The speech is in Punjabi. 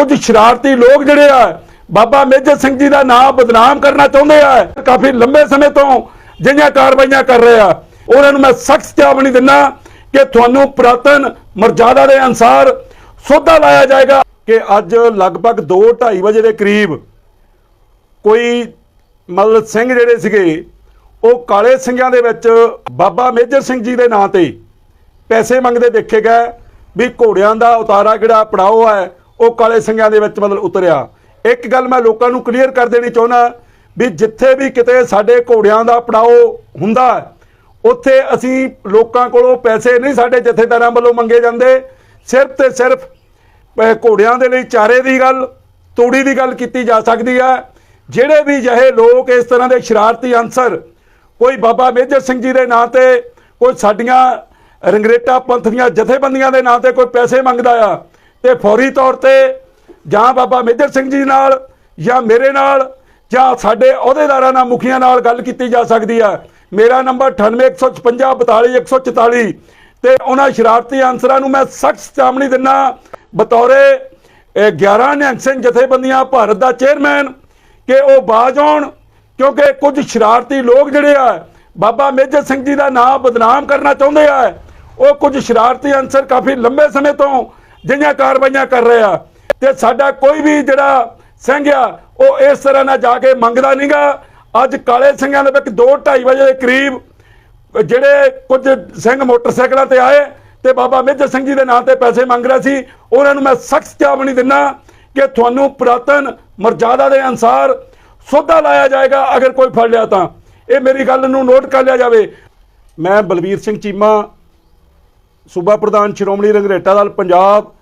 ਕੁਝ ਸ਼ਰਾਰਤੀ ਲੋਕ ਜਿਹੜੇ ਆ, ਬਾਬਾ ਮੇਜਰ ਸਿੰਘ ਜੀ ਦਾ ਨਾਮ ਬਦਨਾਮ ਕਰਨਾ ਚਾਹੁੰਦੇ ਆ। ਕਾਫੀ ਲੰਬੇ ਸਮੇਂ ਤੋਂ ਜਿਹੜੀਆਂ ਕਾਰਵਾਈਆਂ ਕਰ ਰਹੇ ਆ। ਉਹਨਾਂ ਨੂੰ ਮੈਂ ਸਖਤ ਜਵਾਬ ਦਿੰਦਾ ਕਿ ਤੁਹਾਨੂੰ ਪੁਰਾਤਨ ਮਰਜ਼ਾਦਾ ਦੇ ਅਨਸਾਰ ਸੋਧਾ ਲਾਇਆ ਜਾਏਗਾ ਕਿ ਅੱਜ ਲਗਭਗ 2:30 ਵਜੇ ਦੇ ਕਰੀਬ ਕੋਈ ਮਤਲਬ ਸਿੰਘ ਜਿਹੜੇ ਸੀਗੇ, ਉਹ ਕਾਲੇ ਸਿੰਘਾਂ ਦੇ ਵਿੱਚ ਬਾਬਾ ਮੇਜਰ ਸਿੰਘ ਜੀ ਦੇ ਨਾਂ ਤੇ ਪੈਸੇ ਮੰਗਦੇ ਦੇਖੇ ਗਏ ਵੀ ਘੋੜਿਆਂ ਦਾ ਉਤਾਰਾ ਜਿਹੜਾ ਪੜਾਓ ਹੈ ਉਹ ਕਾਲੇ ਸਿੰਘਾਂ ਦੇ ਵਿੱਚ ਮਤਲਬ ਉਤਰਿਆ। ਇੱਕ ਗੱਲ ਮੈਂ ਲੋਕਾਂ ਨੂੰ ਕਲੀਅਰ ਕਰ ਦੇਣੀ ਚਾਹੁੰਦਾ ਵੀ ਜਿੱਥੇ ਵੀ ਕਿਤੇ ਸਾਡੇ ਘੋੜਿਆਂ ਦਾ ਪੜਾਓ ਹੁੰਦਾ ਉੱਥੇ ਅਸੀਂ ਲੋਕਾਂ ਕੋਲੋਂ ਪੈਸੇ ਨਹੀਂ ਸਾਡੇ ਜਥੇਦਾਰਾਂ ਵੱਲੋਂ ਮੰਗੇ ਜਾਂਦੇ। ਸਿਰਫ ਤੇ ਸਿਰਫ ਘੋੜਿਆਂ ਦੇ ਲਈ ਚਾਰੇ ਦੀ ਗੱਲ, ਤੂੜੀ ਦੀ ਗੱਲ ਕੀਤੀ ਜਾ ਸਕਦੀ ਹੈ। ਜਿਹੜੇ ਵੀ ਜਿਹੇ ਲੋਕ ਇਸ ਤਰ੍ਹਾਂ ਦੇ ਸ਼ਰਾਰਤੀ ਅਨਸਰ, ਕੋਈ ਬਾਬਾ ਮੇਜਰ ਸਿੰਘ ਜੀ ਦੇ ਨਾਂ ਤੇ, ਕੋਈ ਸਾਡੀਆਂ ਰੰਗਰੇਟਾ ਪੰਥ ਦੀਆਂ ਜਥੇਬੰਦੀਆਂ ਦੇ ਨਾਂ ਤੇ ਕੋਈ ਪੈਸੇ ਮੰਗਦਾ ਆ ਤੇ ਫੌਰੀ ਤੌਰ ਤੇ ਜਾਂ ਬਾਬਾ ਮੇਜਰ ਸਿੰਘ ਜੀ ਨਾਲ ਜਾਂ ਮੇਰੇ ਨਾਲ ਜਾਂ ਸਾਡੇ ਅਹੁਦੇਦਾਰਾਂ ਨਾਲ, ਮੁਖੀਆਂ ਨਾਲ ਗੱਲ ਕੀਤੀ ਜਾ ਸਕਦੀ ਹੈ ਮੇਰਾ ਨੰਬਰ 9815542144 ਤੇ ਉਹਨਾਂ ਸ਼ਰਾਰਤੀ ਅਨਸਰਾਂ ਨੂੰ ਮੈਂ ਸਖਤ ਚੇਤਾਵਨੀ ਦਿੰਦਾ ਬਤੌਰੇ, ਇਹ 11 ਨਿਹੰਗ ਸਿੰਘ ਜਥੇਬੰਦੀਆਂ ਭਾਰਤ ਦਾ ਚੇਅਰਮੈਨ ਕਿ ਉਹ ਬਾਜ ਆਉਣ, ਕਿਉਂਕਿ ਕੁਝ ਸ਼ਰਾਰਤੀ ਲੋਕ ਜਿਹੜੇ ਆ, ਬਾਬਾ ਮੇਜਰ ਸਿੰਘ ਜੀ ਦਾ ਨਾਮ ਬਦਨਾਮ ਕਰਨਾ ਚਾਹੁੰਦੇ ਆ। ਉਹ ਕੁਝ ਸ਼ਰਾਰਤੀ ਅਨਸਰ ਕਾਫੀ ਲੰਬੇ ਸਮੇਂ ਤੋਂ ਜਿਹੜੀਆਂ ਕਾਰਵਾਈਆਂ ਕਰ ਰਹੇ ਆ। ਤੇ ਸਾਡਾ ਕੋਈ ਵੀ ਜਿਹੜਾ ਸਿੰਘ ਆ, ਉਹ ਇਸ ਤਰ੍ਹਾਂ ਨਾਲ ਜਾ ਕੇ ਮੰਗਦਾ ਨਹੀਂਗਾ ਅੱਜ ਕਾਲੇ ਸਿੰਘਾਂ ਦੇ ਵਿੱਚ 2:30 ਵਜੇ ਦੇ ਕਰੀਬ ਜਿਹੜੇ ਕੁਝ ਸਿੰਘ ਮੋਟਰਸਾਈਕਲਾਂ ਤੇ ਆਏ ਤੇ ਬਾਬਾ ਮੇਜਰ ਸਿੰਘ ਜੀ ਦੇ ਨਾਂ ਤੇ ਪੈਸੇ ਮੰਗ ਰਿਹਾ ਸੀ। ਉਹਨਾਂ ਨੂੰ ਮੈਂ ਸਖਤ ਚੇਤਾਵਨੀ ਦਿੰਦਾ ਕਿ ਤੁਹਾਨੂੰ ਪੁਰਾਤਨ ਮਰਜ਼ਾਦਾ ਦੇ ਅਨਸਾਰ ਸੋਧਾ ਲਾਇਆ ਜਾਏਗਾ, ਅਗਰ ਕੋਈ ਫੜ ਲਿਆ ਤਾਂ। ਇਹ ਮੇਰੀ ਗੱਲ ਨੂੰ ਨੋਟ ਕਰ ਲਿਆ ਜਾਵੇ। ਮੈਂ ਬਲਬੀਰ ਸਿੰਘ ਚੀਮਾ ਸੂਬਾ ਪ੍ਰਧਾਨ ਸ਼੍ਰੋਮਣੀ ਰੰਗਰੇਟਾ ਦਲ ਪੰਜਾਬ